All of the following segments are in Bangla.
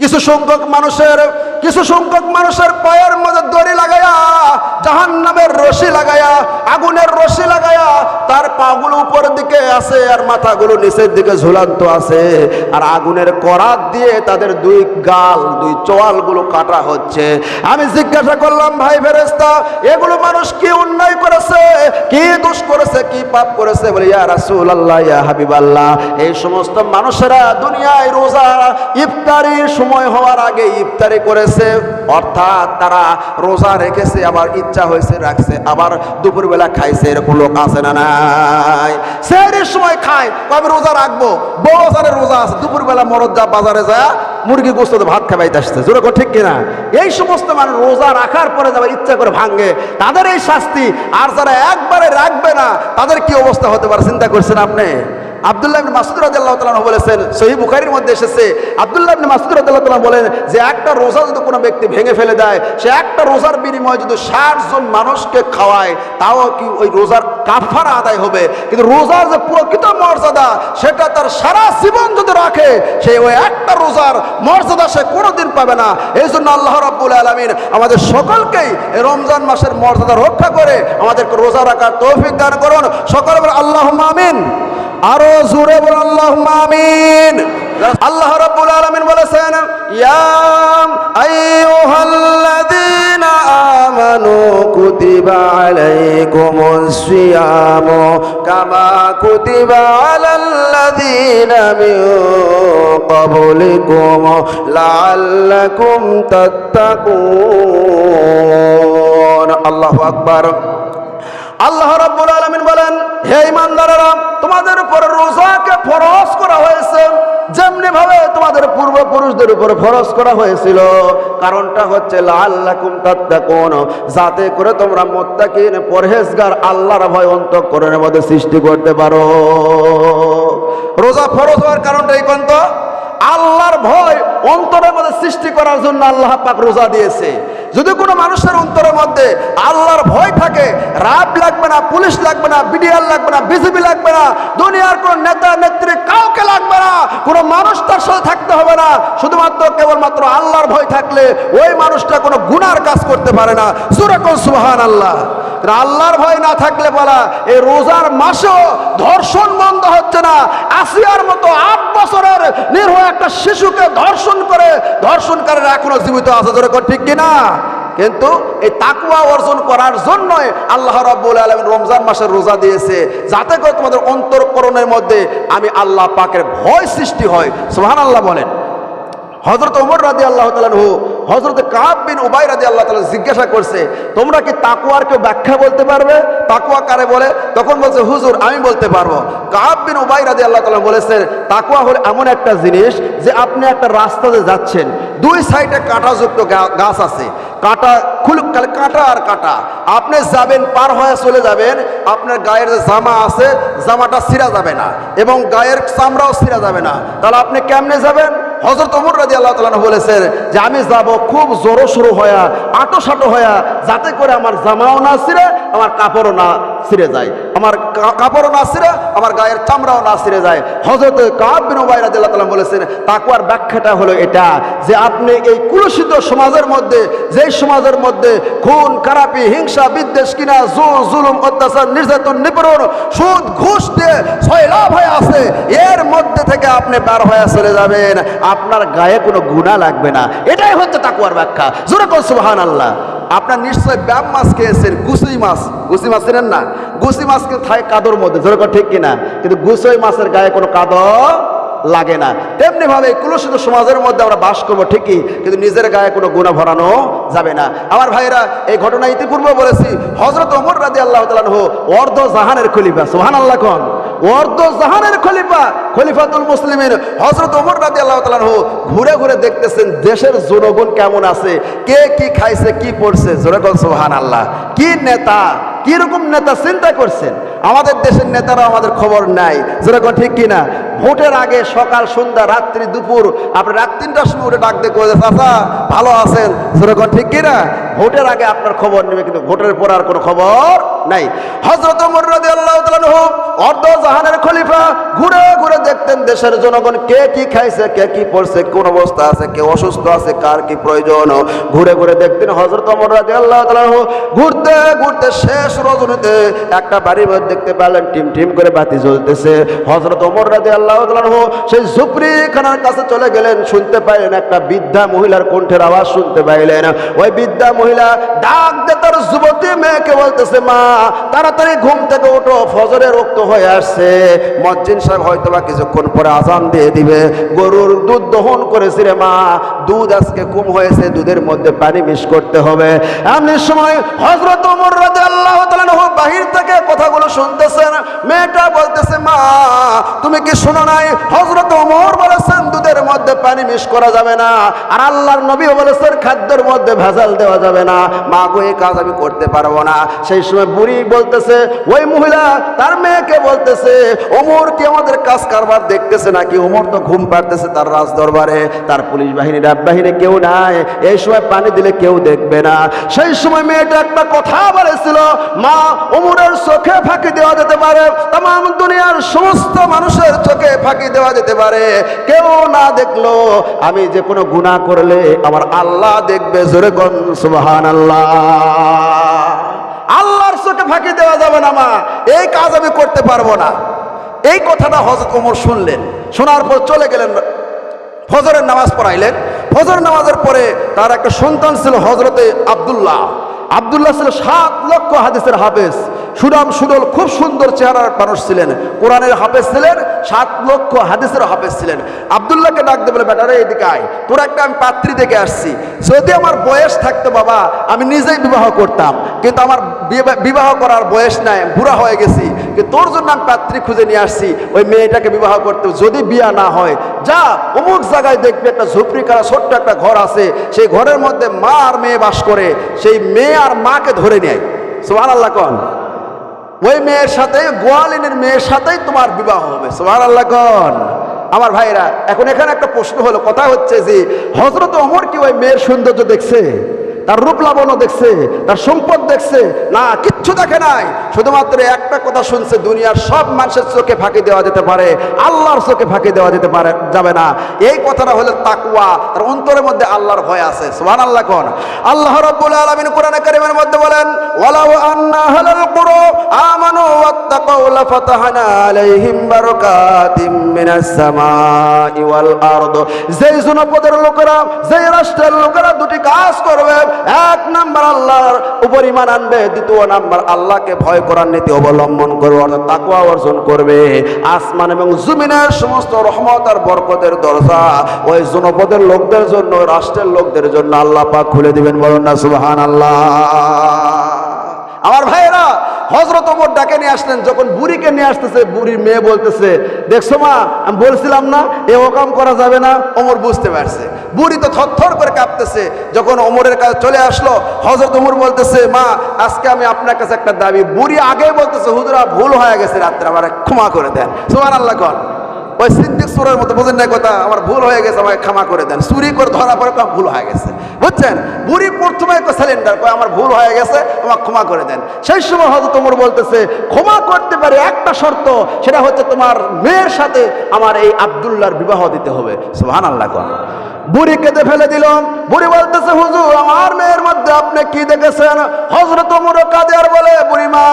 কিছু সংখ্যক মানুষের, কিছু সংখ্যক মানুষের পায়ের মধ্যে দড়ি লাগায়া জাহান নামের রশি লাগায়া আগুনের রশি লাগায়া তার পাগুলো উপরের দিকে আছে আর মাথাগুলো নিচের দিকে ঝুলান্ত আছে। আর আগুনের করাত দিয়ে তাদের দুই গাল, দুই চোয়ালগুলো কাটা হচ্ছে। আমি জিজ্ঞাসা করলাম, ভাই ফেরেস্তা এগুলো মানুষ কি অন্যায় করেছে? কি দোষ করেছে? কি পাপ করেছে? বলে, ইয়া রাসূল আল্লাহ ইয়া হাবিব আল্লাহ এই সমস্ত মানুষেরা দুনিয়ায় রোজা ইফতারির সময় হওয়ার আগে ইফতারি করেছে, অর্থাৎ তারা রোজা রেখেছে, আবার ইচ্ছা হয়েছে রাখছে, আবার দুপুরবেলা খাইছে, এরকম লোক আছে না নাই? সেহরির সময় খায় আমি রোজা রাখব। বড় বাজারে রোজা আছে, দুপুরবেলা যা, বাজারে যায় মুরগি গোস্ত ভাত খাবাইতে আসছে। জোরে ঠিক কিনা? এই সমস্ত মানুষ রোজা রাখার পরে যাবার ইচ্ছা করে ভাঙ্গে তাদের এই শাস্তি আর যারা একবারে রাখবে না, তাদের কি অবস্থা হতে পারে, চিন্তা করছেন আপনি? আব্দুল্লাহ ইবনে মাসুদ রাদিয়াল্লাহু তাআলা বলেছেন, সহিহ বুখারীর মধ্যে এসেছে, আবদুল্লাহ ইবনে মাসুদ রাদিয়াল্লাহু তাআলা বলেন যে একটা রোজা যদি কোনো ব্যক্তি ভেঙে ফেলে দেয়, সে একটা রোজার বিনিময়ে যদি 60 জন মানুষকে খাওয়ায়, তাও কি ওই রোজার কাফারা আদায় হবে? কিন্তু রোজার যে প্রকৃত মর্যাদা, সেটা তার সারা জীবন যদি রাখে, সে ওই একটা রোজার মর্যাদা সে কোনোদিন পাবে না। এই জন্য আল্লাহ রাব্বুল আলামিন আমাদের সকলকেই এই রমজান মাসের মর্যাদা রক্ষা করে আমাদেরকে রোজা রাখার তৌফিক দান করুন। সকলে বলে আল্লাহুম্মা আমিন। আরও জোরে বল আল্লাহ আমিন। আল্লাহ রাব্বুল আলামিন বলেছেন, ইয়া আইয়ুহাল্লাযীনা আমানু কুতিবা আলাইকুমুস সিয়ামু কামা কুতিবা আলাল্লাযীনা মিন ক্বাবলিকুম লাআল্লাকুম তাত্তাকুন। আল্লাহু আকবার। আল্লাহ রাব্বুল আলামিন বলেন হে ইমানদারেরা, তোমাদের উপর রোজাকে ফরজ করা হয়েছে। যেমনি ভাবে তোমাদের পূর্বপুরুষদের উপর ফরজ করা হয়েছিল, কারণটা হচ্ছে লাল্লাকুম তাত্তাকুন, যাতে করে তোমরা মুত্তাকিন পরহেজগার আল্লাহর ভয় অন্তঃকরণের মধ্যে সৃষ্টি করতে পারো। রোজা ফরজ হওয়ার কারণটা এই কোন তো আল্লাহর ভয় অন্তরের মধ্যে সৃষ্টি করার জন্য আল্লাহ পাক রোজা দিয়েছে। যদি কোনো মানুষের অন্তরের মধ্যে আল্লাহর ভয় থাকে, রাব লাগবে না, পুলিশ লাগবে না, বিডিআর লাগবে না বিজেপি লাগবে না, দুনিয়ার কোনো নেতা, নেত্রী, কাউকে লাগবে না, কোনো মানুষ তার সাথে থাকতে হবে না। শুধুমাত্র কেবলমাত্র আল্লাহর ভয় থাকলে ওই মানুষটা কোনো গুনার কাজ করতে পারে না। সুরাকন সুহান আল্লাহ আল্লাহর ভয় না থাকলে বলা, এই রোজার মাসেও ধর্ষণ বন্ধ হচ্ছে না। আসিয়ার মতো আট বছরের নির্ভ একটা শিশুকে ধর্ষণ করে, ধর্ষণকারীরা এখনও জীবিত আছে ধরে ঠিক কিনা? কিন্তু এই তাকুয়া অর্জন করার জন্যই আল্লাহ রাব্বুল আলামিন রমজান মাসের রোজা দিয়েছে। যাতে করে তোমাদের অন্তরকরণের মধ্যে আমি আল্লাহ পাকের ভয় সৃষ্টি হয়। সোহান আল্লাহ বলেন। হজরত ওমর রাদি আল্লাহ তালু হজরত কাব বিন উবাই রাদি আল্লাহ তালা জিজ্ঞাসা করছে, তোমরা কি তাকুয়ার কেউ ব্যাখ্যা বলতে পারবে? তাকুয়া কারে বলে? তখন বলছে, হুজুর, আমি বলতে পারব। কাব বিন উবাই রাদি আল্লাহ তালা বলেছেন তাকুয়া হলে এমন একটা জিনিস যে আপনি একটা রাস্তাতে যাচ্ছেন, দুই সাইডে কাঁটাযুক্ত গাছ আছে। কাঁটা খুল কাঁটা আর কাঁটা। আপনি যাবেন, পার হয়ে চলে যাবেন, আপনার গায়ের যে জামা আছে, জামাটা ছিঁড়া যাবে না এবং গায়ের চামড়াও ছিঁড়া যাবে না। তাহলে আপনি কেমনে যাবেন? হজরত অমর রাজি আল্লাহ তালা বলেছেন যে আমি যাব খুব জোরো সরো হয়া আটো সাটো হয়া যাতে করে আমার জামাও না ছিঁড়ে, আমার কাপড়ও না ছিঁড়ে যায়। আমার কাপড়ও না ছিঁড়ে আমার গায়ের চামড়াও না ছিঁড়ে যায়। হজরত কাব বিন উবাই রাজি বলেছেন তাকুয়ার ব্যাখ্যাটা হলো এটা, যে আপনি এই কুলসিত সমাজের মধ্যে, যেই সমাজের মধ্যে খুন, খারাপি, হিংসা, বিদ্বেষ কিনা জোর জুলুম, অত্যাচার, নির্যাতন, নিপীড়ন, সুদ, ঘুষ দিয়ে ছয় লাভ হয়ে আছে, এর মধ্যে থেকে আপনি বার হয়ে চলে যাবেন। আপনার গায়ে কোনো গুণা লাগবে না। এটাই হচ্ছে তাকুয়ার ব্যাখ্যা। জোরে কোন সুবাহান আল্লাহ আপনার নিশ্চয় ব্যাম মাছ খেয়েছেন গুসি মাছ। গুসি মাছ চেনেন না? গুসি মাছ কিন্তু থাকে কাদর মধ্যে কোন ঠিক কিনা। কিন্তু গুসই মাছের গায়ে কোনো কাদর লাগে না। তেমনি ভাবে কুলসিত সমাজের মধ্যে আমরা বাস করব ঠিকই, কিন্তু নিজের গায়ে কোনো গুণা ভরানো যাবে না। আমার ভাইরা এই ঘটনা ইতিপূর্বে বলেছি হজরত ওমর রাজি আল্লাহ তালাহ অর্ধ জাহানের খলিফা সোহান আল্লাহ খন অর্ধ জাহানের খলিফা, খলিফাতুল মুসলিমের হজরত ওমর রাজি আল্লাহ তালাহ ঘুরে ঘুরে দেখতেছেন দেশের জনগণ কেমন আছে, কে কি খাইছে, কি পড়ছে। জোরেগন সোহান আল্লাহ কি নেতা, কীরকম নেতা চিন্তা করছেন? আমাদের দেশের নেতারা আমাদের খবর নাই। যেরকম ঠিক কিনা? ভোটের আগে সকাল, সন্ধ্যা, রাত্রি, দুপুর, আপনি রাত তিনটার সময় উঠে ডাক দিয়ে চাচা, ভালো আছেন? যেরকম ঠিক কিনা ভোটের আগে আপনার খবর নেবে, কিন্তু ভোটের পর আর কোনো খবর নাই। হজরত অর্ধ জাহানের খলিফা, ঘুরে ঘুরে দেখতেন দেশের জনগণ কে কি খাইছে, কে কি পড়ছে, কোন অবস্থা আছে, কে অসুস্থ আছে, কার কি প্রয়োজন। ঘুরে ঘুরে দেখতেন হজরত আল্লাহ ঘুরতে ঘুরতে শেষ রজনীতে একটা বাড়ির দেখতে পেলেন টিম টিম করে বাতি জ্বলতেছে। হজরত ওমর রাজি আল্লাহ সেই ঝুপড়ি খানার কাছে চলে গেলেন, শুনতে পাইলেন একটা বৃদ্ধা মহিলার কণ্ঠের আওয়াজ শুনতে পাইলেন। ওই বৃদ্ধা মহিলা ডাক দে যুবতী মেয়েকে বলতেছে, মা, তাড়াতাড়ি ঘুম থেকে ওঠো ফজরে রক্ত হয়ে আসছে। মজ্জিন সাহেব হয়তো বা কিছুক্ষণ পরে আজান দিয়ে দিবে। গরুর দুধ দহন করেছি রে মা, দুধ আজকে কম হয়েছে, দুধের মধ্যে পানি মিশ করতে হবে। এমনি সময় হজরত আল্লাহ বাহির থেকে কথাগুলো শুনতেছেন। মেয়েটা বলতেছে, মা তুমি কি শোনো নাই? হজরত ওমর বলেছেন দুধের মধ্যে পানি মিশ করা যাবে না, আর আল্লাহর নবী বলেছেন, খাদ্যের মধ্যে ভেজাল দেওয়া যাবে না। মা গো এই কাজ আমি করতে পারব না। সেই সময় বুড়ি বলতেছে, ওই মহিলা, তার মেয়েকে বলতেছে, ওমর কি আমাদের কাজ কারবার দেখতেছে নাকি? ওমর তো ঘুম পাড়তেছে তার রাজ দরবারে তার পুলিশ বাহিনী র্যাব বাহিনী কেউ নাই। এই সময় পানি দিলে কেউ দেখবে না। সেই সময় মেয়েটা একটা কথা বলেছিল, মা, ওমরের চোখে ফাঁকি দেওয়া যেতে পারে। তাম দুনিয়ার সমস্ত মানুষের চোখে ফাঁকি দেওয়া যেতে পারে। কেউ না দেখল, আমি যে কোনো গুনাহ করলে আমার আল্লাহ দেখবে জোরে কোন সুবহান আল্লাহ আল্লাহর চোখে ফাঁকি দেওয়া যাবে না মা, এই কাজ আমি করতে পারব না। এই কথাটা হজরত ওমর শুনলেন, শোনার পর চলে গেলেন, ফজরের নামাজ পড়াইলেন। ফজর নামাজের পরে তার একটা সন্তান ছিল হজরতে আব্দুল্লাহ। আব্দুল্লাহ ছিল সাত লক্ষ হাদিসের হাফেজ। সুনাম সুদল, খুব সুন্দর চেহারার মানুষ ছিলেন। কোরআনের হাফেজ ছিলেন, সাত লক্ষ হাদিসের হাফেজ ছিলেন। আবদুল্লাহকে ডাক দিয়ে বলে বেটারে এদিকে আয়। তোর একটা আমি পাত্রী দেখে আসছি। যদি আমার বয়স থাকতো বাবা, আমি নিজেই বিবাহ করতাম। কিন্তু আমার বিবাহ করার বয়স নাই বুড়া হয়ে গেছি। তোর জন্য আমি পাত্রী খুঁজে নিয়ে আসছি, ওই মেয়েটাকে বিবাহ করতে। যদি বিয়া না হয়, যা, অমুক জায়গায় দেখবি একটা ঝুপড়ি করা ছোট্ট একটা ঘর আছে। সেই ঘরের মধ্যে মা আর মেয়ে বাস করে। সেই মেয়ে আর মাকে ধরে নেয়। সোহান আল্লাহ কন। ওই মেয়ের সাথে, গোয়ালিনের মেয়ের সাথেই তোমার বিবাহ হবে। সোহান আল্লাহ কন। আমার ভাইরা, এখন এখানে একটা প্রশ্ন হলো, কথা হচ্ছে যে হজরত অমর কি ওই মেয়ের সৌন্দর্য দেখছে? তার রূপ লাবণ্য দেখছে, তার সম্পদ দেখছে। না, কিচ্ছু দেখে নাই। শুধুমাত্র একটা কথা শুনছে, দুনিয়ার সব মানুষের চোখে ফাঁকি দেওয়া যেতে পারে, আল্লাহর চোখে ফাঁকি দেওয়া যেতে পারে, যাবে না। এই কথাটা হলো তাকুয়া তার অন্তরের মধ্যে আল্লাহর ভয় আছে। সুবহান আল্লাহ কোন। আল্লাহ রাব্বুল আলামিন কোরআনে কারীমের মধ্যে বলেন, ওয়ালাউ লোকেরা, যেই রাষ্ট্রের লোকেরা দুটি কাজ করবে এক নাম্বার আল্লাহর উপর ইমান আনবে, দ্বিতীয় নাম্বার আল্লাহকে ভয় করার নীতি অবলম্বন করবে, অর্থাৎ তাকুয়া অর্জন করবে। আসমান এবং জমিনের সমস্ত রহমত আর বরকতের দরজা ওই জনপদের লোকদের জন্য, রাষ্ট্রের লোকদের জন্য আল্লাহ পাক খুলে দিবেন। বলুন না সুবহান আল্লাহ হজরত ওমর ডাকে নিয়ে আসলেন, যখন বুড়িকে নিয়ে আসতেছে, বুড়ির মেয়ে বলতেছে, দেখছ মা, আমি বলছিলাম না, এ ওকাম করা যাবে না। অমর বুঝতে পারছে। বুড়ি তো থরথর করে কাঁপতেছে। যখন অমরের কাছে চলে আসলো হজরত ওমর বলতেছে, মা, আজকে আমি আপনার কাছে একটা দাবি। বুড়ি আগে বলতেছে, হুজুরা, ভুল হয়ে গেছে রাত্রে, আমার ক্ষমা করে দেন। সোমান আল্লাহ কর ওই সিদ্দিক সুরের মতো বোঝেন না কথা? আমার ভুল হয়ে গেছে আমাকে ক্ষমা করে দেন। চুরি করে ধরা পরে কয়, ভুল হয়ে গেছে। বুঝছেন? বুড়ি প্রথমে সিলিন্ডার কয় আমার ভুল হয়ে গেছে আমাকে ক্ষমা করে দেন। সেই সময় হয়তো তোমার বলতেছে ক্ষমা করতে পারে একটা শর্ত সেটা হচ্ছে তোমার মেয়ের সাথে আমার এই আবদুল্লার বিবাহ দিতে হবে। সুহান আল্লাহ কর বুড়ি কেঁদে ফেলে দিল। বুড়ি বলতেছে, হুজুর, আমার মেয়ের মধ্যে আপনি কি দেখেছেন? হজরত ওমর কাঁদে আর বলে বুড়িমা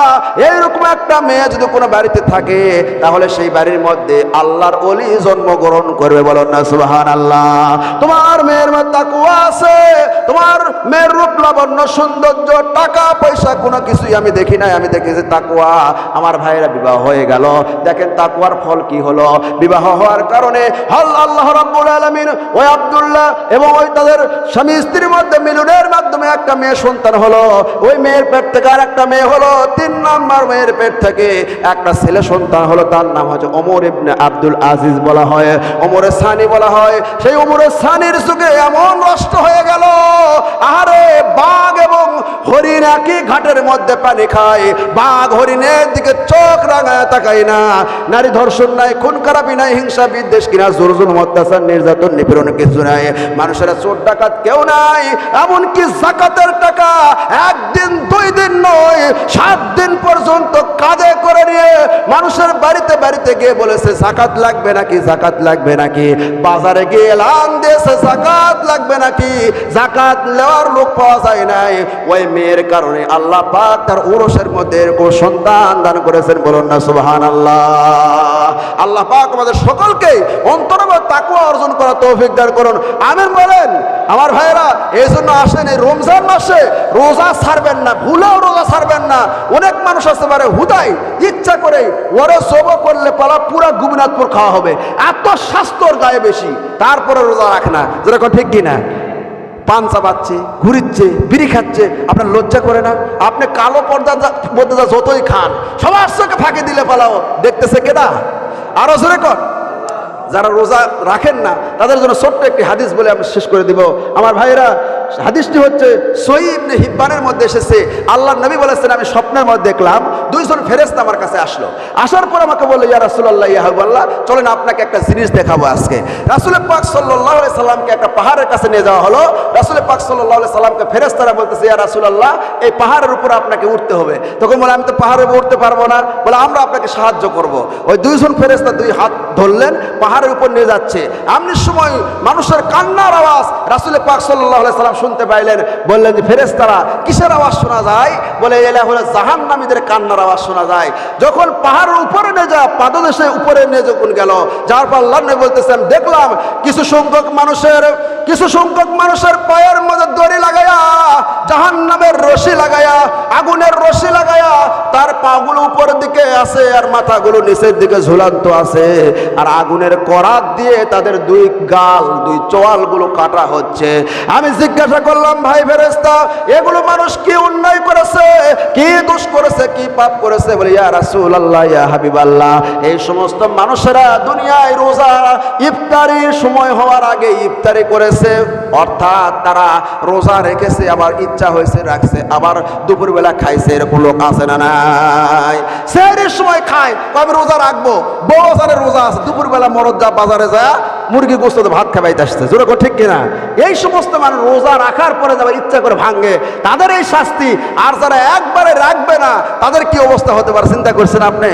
এইরকম একটা মেয়ে যদি কোনো বাড়িতে থাকে, তাহলে সেই বাড়ির মধ্যে আল্লাহর অলি জন্মগ্রহণ করবে। বলো না সুবাহান আল্লাহ তোমার মেয়ের মধ্যে তাকুয়া আছে। তোমার মেয়ের রূপ লাবণ্য, সৌন্দর্য, টাকা, পয়সা, কোনো কিছুই আমি দেখি নাই। আমি দেখেছি তাকুয়া আমার ভাইয়েরা বিবাহ হয়ে গেল। দেখেন তাকুয়ার ফল কি হলো? বিবাহ হওয়ার কারণে হল আল্লাহ রাব্বুল আলামিন ওই আব্দুল্লাহ এবং ওই তাদের স্বামী স্ত্রীর মধ্যে মিলনের মাধ্যমে একটা মেয়ে সন্তান হলো। ওই মেয়ের পেট থেকে আর একটা মেয়ে হলো। তিন নাম্বার মেয়ের পেট থেকে একটা ছেলে সন্তান হলো। তার নাম হচ্ছে ওমর ইবনে আব্দুল আজিজ বলা হয়। ওমরের সানি বলা হয়। সেই ওমরের সানির যুগে এমন নষ্ট হয়ে গেল। আরে বাঘ এবং হরিণ একই ঘাটের মধ্যে পানি খায়। বাঘ হরিণের দিকে চোখ রাঙায়, তাকায় না। নারী ধর্ষণ নাই, খুন খারাপি নাই, হিংসা বিদ্বেষ কিনা জোর জুলুম অত্যাচার, নির্যাতন, নিপীড়ন, কিছু নাই। মানুষেরা চোর ডাকাত কেউ নাই, এমনকি জাকাতের টাকা একদিন দুই দিন নয়, সাত দিন পর্যন্ত কাঁধে করে নিয়ে মানুষের বাড়িতে বাড়িতে গিয়ে বলেছে, জাকাত লাগবে নাকি? জাকাত লাগবে নাকি? বাজারে গিয়ে এলান দিয়েছে, জাকাত লাগবে নাকি? জাকাত নেওয়ার লোক পাওয়া যায় নাই। ওই মেয়ের কারণে আল্লাহ পাক তার উরসের মধ্যে এরকম সন্তান দান করেছেন, বলুন না সুবহান আল্লাহ আল্লাহ পাক আমাদের সকলকে অন্তরবা তাকুয়া অর্জন করা তৌফিক দান করুন। আমিন বলেন। আমার ভাইয়েরা এই জন্য আসেন এই রমজান মাসে রোজা ছাড়বেন না, ভুলেও রোজা ছাড়বেন না। অনেক মানুষ আসতে পারে, হুদাই, ইচ্ছা করে ওরে সব করলে পালা পুরা গোবিনাথপুর খাওয়া হবে। এত স্বাস্থ্যর গায়ে বেশি, তারপরে রোজা রাখে না। যেরকম ঠিক কিনা? পান চাবাচ্ছে ঘুরিচ্ছে, বিড়ি খাচ্ছে, আপনার লজ্জা করে না? আপনি কালো পর্দা মধ্যে যতই খান, সবার চোখে ফাঁকি দিলে পালাও, দেখতেছে কেদা আরও জোরে কর। যারা রোজা রাখেন না, তাদের জন্য ছোট্ট একটি হাদিস বলে আমি শেষ করে দিব। আমার ভাইরা হাদিসটি হচ্ছে সঈদ হিব্বানের মধ্যে এসেছে। আল্লাহ নবী বলেছেন, আমি স্বপ্নের মধ্যে দেখলাম, দুইজন ফেরেস্তা আমার কাছে আসলো। আসার পর আমাকে বলল, ইয়া রাসুল্লাহ ইয়াহাবুল্লাহ চলেন আপনাকে একটা জিনিস দেখাবো আজকে। রাসুল পাক সাল্লাহ সাল্লামকে একটা পাহাড়ের কাছে নিয়ে যাওয়া হলো। রাসুল পাক সাল্লাহ সাল্লামকে ফেরেস্তারা বলতেছে, ইয়া রাসুল্লাহ এই পাহাড়ের উপর আপনাকে উঠতে হবে। তখন বলে, আমি তো উপর উঠতে পারব না। বলে, আমরা আপনাকে সাহায্য করব। ওই দুইজন ফেরেস্তা দুই হাত ধরলেন, পাহাড়ের উপর নিয়ে যাচ্ছে। এমনি সময় মানুষের কান্নার আওয়াজ রাসুল পাক সাল্লাহ সাল্লাম শুনতে পাইলেন, বললেন যে ফেরেস্তারা কিসের আওয়াজ শোনা যায়? বলে, এলা হলে জাহান নামীদের কান্নার আওয়াজ শোনা যায়। যখন পাহাড়ের উপরে নিয়ে যা পাদদেশে উপরে নিয়ে যখন গেল, যার পর আল্লাহ বলতেছেন, দেখলাম, কিছু সংখ্যক মানুষের, কিছু সংখ্যক মানুষের পায়ের মধ্যে দড়ি লাগায়া জাহান নামের রশি লাগায়া, আগুনের রশি লাগায়া, তার পাগুলো উপরের দিকে আছে আর মাথাগুলো নিচের দিকে ঝুলান্ত আছে। আর আগুনের করাত দিয়ে তাদের দুই গাল, দুই চোয়ালগুলো কাটা হচ্ছে। আমি জিজ্ঞাসা করলাম, ভাই ফেরেস্তা এগুলো মানুষ কি অন্যায় করেছে? কি দোষ করেছে? কি পাপ করেছে? বলে, ইয়া রাসূল আল্লাহ ইয়া হাবিব আল্লাহ এই সমস্ত মানুষেরা দুনিয়ায় রোজা ইফতারির সময় হওয়ার আগে ইফতারি করেছে। অর্থাৎ তারা রোজা রেখেছে, আবার ইচ্ছা হয়েছে রাখছে, আবার দুপুরবেলা খাইছে। এরকম লোক আছে না নাই? সেহরির সময় খায় কবে রোজা রাখব। বড় রোজা আছে, দুপুরবেলা মরদ যা বাজারে যা মুরগি গোস্ত ভাত খাবাইতে আসছে। জোরে কর, ঠিক কিনা? এই সমস্ত মানুষ রোজা রাখার পরে যাবার ইচ্ছা করে ভাঙ্গে তাদের এই শাস্তি আর যারা একবারে রাখবে না, তাদের কি অবস্থা হতে পারে? চিন্তা করছেন আপনি?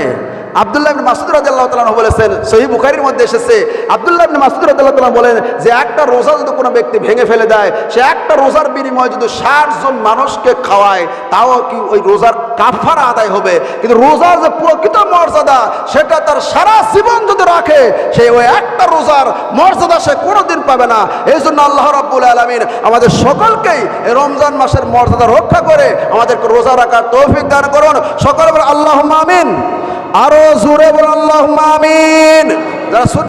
আব্দুল্লাহ মাসুদ তাআলা বলেছেন, সহিহ বুখারীর মধ্যে এসেছে, আব্দুল্লাহ মাসুদ তাআলা বলেন যে একটা রোজা যদি কোনো ব্যক্তি ভেঙে ফেলে দেয়, সে একটা রোজার বিনিময়ে যদি 60 জন মানুষকে খাওয়ায়, তাও কি ওই রোজার কাফারা আদায় হবে? কিন্তু রোজার যে প্রকৃত মর্যাদা, সেটা তার সারা জীবন যদি রাখে, সে ওই একটা রোজার মর্যাদা সে কোনোদিন পাবে না। এই জন্য আল্লাহ রাব্বুল আলামিন আমাদের সকলকেই রমজান মাসের মর্যাদা রক্ষা করে আমাদেরকে রোজা রাখার তৌফিক দান করুন। সকলে বলে আল্লাহ আমিন। আরও জোরে বল আল্লাহ আমিন।